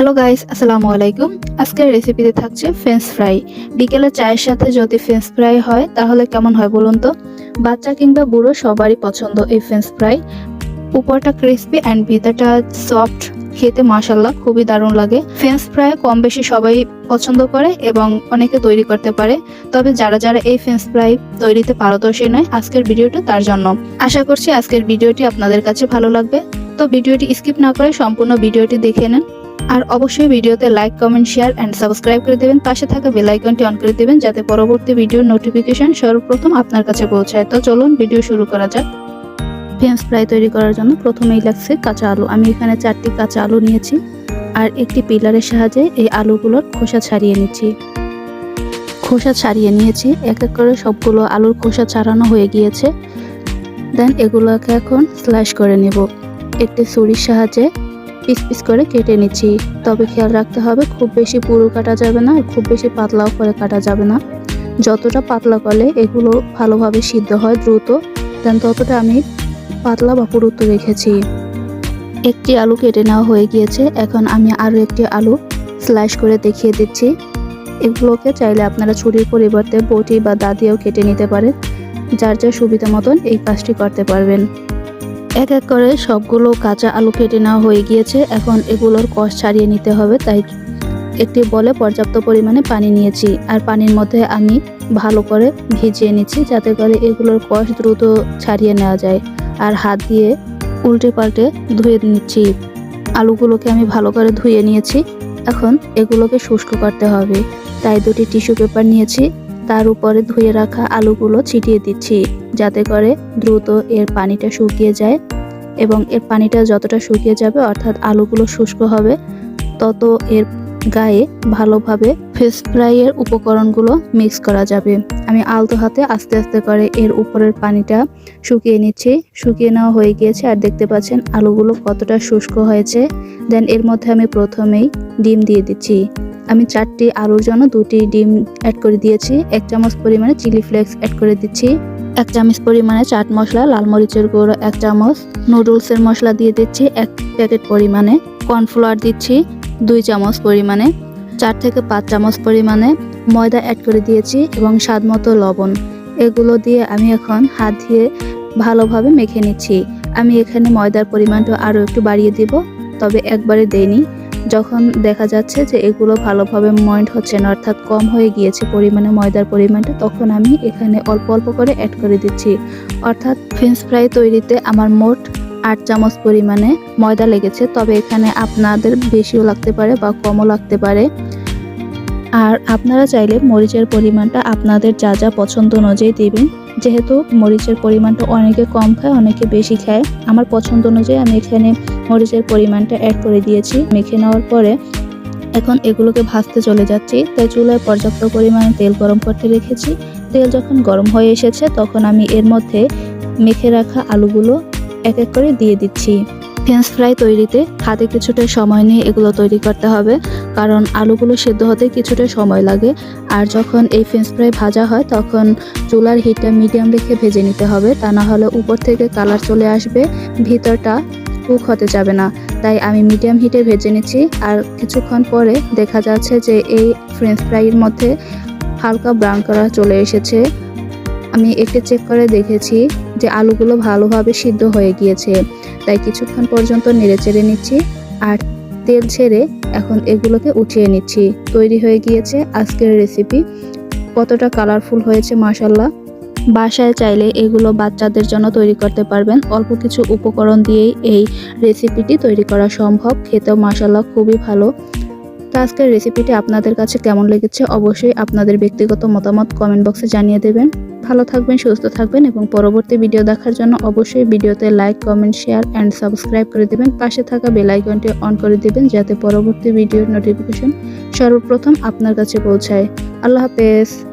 Hello guys আসসালামু আলাইকুম আজকের রেসিপিতে থাকছে ফ্রেঞ্চ ফ্রাই বিকেলে চায়ের সাথে যদি ফ্রেঞ্চ ফ্রাই হয়, তাহলে কেমন হয় বলুন তো? বাচ্চা কিংবা বুড়ো সবারই পছন্দ এই ফ্রেঞ্চ ফ্রাই উপরটা ক্রিস্পি অ্যান্ড ভিতরটা সফট খেতে মাসাল্লাহ খুবই দারুণ লাগে। ফ্রেঞ্চ ফ্রাই কম বেশি সবাই পছন্দ করে এবং অনেকে তৈরি করতে পারে। তবে যারা যারা এই ফ্রেঞ্চ ফ্রাই তৈরিতে পারদর্শী নয়, আজকের ভিডিওটা তার জন্য। আশা করছি আজকের ভিডিওটি আপনাদের কাছে ভালো লাগবে। তো ভিডিওটি স্কিপ না করে সম্পূর্ণ ভিডিওটি দেখে নেন। আর অবশ্যই ভিডিওতে like comment share and subscribe করে দেবেন। পাশে থাকা বেল আইকনটি অন করে দেবেন যাতে পরবর্তী ভিডিওর নোটিফিকেশন সর্বপ্রথম আপনার কাছে পৌঁছায়। তো চলুন ভিডিও শুরু করা যাক। ফ্রেঞ্চ ফ্রাই তৈরি করার জন্য প্রথমেই লাগছে কাঁচা আলু। আমি এখানে চারটি কাঁচা আলু নিয়েছি আর একটি পিলারের সাহায্যে এই আলুগুলোর খোসা ছাড়িয়ে নিচ্ছি। খোসা ছাড়িয়ে নিয়েছি। এক এক করে সবগুলো আলুর খোসা ছাড়ানো হয়ে গিয়েছে। দেন এগুলোকে এখন স্লাইস করে নেব। একটি ছুরির সাহায্যে পিস পিস করে কেটে নিচ্ছি। তবে খেয়াল রাখতে হবে, খুব বেশি পুরো কাটা যাবে না, আর খুব বেশি পাতলাও করে কাটা যাবে না। যতটা পাতলা করলে এগুলো ভালোভাবে সিদ্ধ হয় দ্রুত, দেন ততটা আমি পাতলা বা পুরুত্ব রেখেছি। একটি আলু কেটে নেওয়া হয়ে গিয়েছে, এখন আমি আরও একটি আলু স্লাইস করে দেখিয়ে দিচ্ছি। এগুলোকে চাইলে আপনারা ছুরির পরিবর্তে বটি বা দা দিয়েও কেটে নিতে পারেন, যার যা সুবিধা মতন এই কাজটি করতে পারবেন। এক এক করে সবগুলো কাঁচা আলু কেটে নেওয়া হয়ে গিয়েছে। এখন এগুলোর কষ ছাড়িয়ে নিতে হবে, তাই একটি বলে পর্যাপ্ত পরিমাণে পানি নিয়েছি। আর পানির মধ্যে আমি ভালো করে ভিজিয়ে নিচ্ছি যাতে করে এগুলোর কষ দ্রুত ছাড়িয়ে নেওয়া যায়। আর হাত দিয়ে উল্টে পাল্টে ধুয়ে নিচ্ছি। আলুগুলোকে আমি ভালো করে ধুয়ে নিয়েছি। এখন এগুলোকে শুষ্ক করতে হবে। তাই দুটি টিস্যু পেপার নিয়েছি। তার উপরে ধুয়ে রাখা আলুগুলো ছিটিয়ে দিচ্ছি, যাতে করে দ্রুত এর পানিটা শুকিয়ে যায়। এবং এর পানিটা যতটা শুকিয়ে যাবে, অর্থাৎ আলুগুলো শুষ্ক হবে, তত এর গায়ে ভালোভাবে ফিশ ফ্রাইয়ের উপকরণগুলো মিক্স করা যাবে। আমি আলতো হাতে আস্তে আস্তে করে এর উপরের পানিটা শুকিয়ে নিচ্ছি। শুকিয়ে নেওয়া হয়ে গিয়েছে, আর দেখতে পাচ্ছেন আলুগুলো কতটা শুষ্ক হয়েছে। দেন এর মধ্যে আমি প্রথমেই ডিম দিয়ে দিচ্ছি। আমি চারটি আলুর জন্য দুটি ডিম অ্যাড করে দিয়েছি। এক চামচ পরিমাণে চিলি ফ্লেক্স অ্যাড করে দিচ্ছি। এক চামচ পরিমাণে চাট মশলা, লাল মরিচের গুঁড়ো, এক চামচ নুডলসের মশলা দিয়ে দিচ্ছি। এক প্যাকেট পরিমাণে কর্নফ্লাওয়ার দিচ্ছি, দুই চামচ পরিমাণে, চার থেকে পাঁচ চামচ পরিমাণে ময়দা অ্যাড করে দিয়েছি এবং স্বাদ মতো লবণ। এগুলো দিয়ে আমি এখন হাত দিয়ে ভালোভাবে মেখে নিচ্ছি। আমি এখানে ময়দার পরিমাণটা আরও একটু বাড়িয়ে দিব, তবে একবারে দেইনি। যখন দেখা যাচ্ছে যে এগুলো ভালোভাবে ময়েন্ট হচ্ছে না, অর্থাৎ কম হয়ে গিয়েছে পরিমাণে ময়দার পরিমাণটা, তখন আমি এখানে অল্প অল্প করে অ্যাড করে দিচ্ছি। অর্থাৎ ফ্রেঞ্চ ফ্রাই তৈরিতে আমার মোট আট চামচ পরিমাণে ময়দা লেগেছে, তবে এখানে আপনাদের বেশিও লাগতে পারে বা কমও লাগতে পারে। আর আপনারা চাইলে মরিচের পরিমাণটা আপনাদের যা যা পছন্দ অনুযায়ী দিবেন। যেহেতু মরিচের পরিমাণটা অনেকে কম খায়, অনেকে বেশি খায়। আমার পছন্দ অনুযায়ী আমি এখানে মরিচের পরিমাণটা অ্যাড করে দিয়েছি। মেখে নেওয়ার পরে এখন এগুলোকে ভাজতে চলে যাচ্ছি। তাই চুলায় পর্যাপ্ত পরিমাণে তেল গরম করতে রেখেছি। তেল যখন গরম হয়ে এসেছে, তখন আমি এর মধ্যে মেখে রাখা আলুগুলো এক এক করে দিয়ে দিচ্ছি। ফ্রেঞ্চ ফ্রাই তৈরিতে হাতে কিছুটা সময় নিয়ে এগুলো তৈরি করতে হবে। কারণ আলুগুলো সেদ্ধ হতে কিছুটা সময় লাগে। আর যখন এই ফ্রেঞ্চ ফ্রাই ভাজা হয়, তখন চুলার হিটটা মিডিয়াম রেখে ভেজে নিতে হবে। তা না হলে উপর থেকে কালার চলে আসবে। ভিতরটা কুক হতে যাবে না। তাই আমি মিডিয়াম হিটে ভেজে নিচ্ছি। আর কিছুক্ষণ পরে দেখা যাচ্ছে যে এই ফ্রেঞ্চ ফ্রাইয়ের মধ্যে হালকা ব্রাউন কালার চলে এসেছে। আমি একটু চেক করে দেখেছি যে আলুগুলো ভালোভাবে সিদ্ধ হয়ে গিয়েছে। তাই কিছুক্ষণ পর্যন্ত নেড়ে চেড়ে নিচ্ছি। আর তেল ছেড়ে এখন এগুলোকে উঠিয়ে নিচ্ছি। তৈরি হয়ে গিয়েছে আজকের রেসিপি কতটা কালারফুল হয়েছে মাসাল্লাহ বাসায় চাইলে এগুলো বাচ্চাদের জন্য তৈরি করতে পারবেন। অল্প কিছু উপকরণ দিয়েই এই রেসিপিটি তৈরি করা সম্ভব। খেতেও মাসাল্লাহ খুবই ভালো। তো আজকের রেসিপিটি আপনাদের কাছে কেমন লেগেছে অবশ্যই আপনাদের ব্যক্তিগত মতামত কমেন্ট বক্সে জানিয়ে দেবেন। ভালো থাকবেন, সুস্থ থাকবেন এবং পরবর্তী ভিডিও দেখার জন্য অবশ্যই ভিডিওতে like, comment, share and subscribe করে দেবেন। পাশে থাকা বেল আইকনটি অন করে দেবেন যাতে পরবর্তী ভিডিওর নোটিফিকেশন সর্বপ্রথম আপনার কাছে পৌঁছায়। আল্লাহ হাফেজ।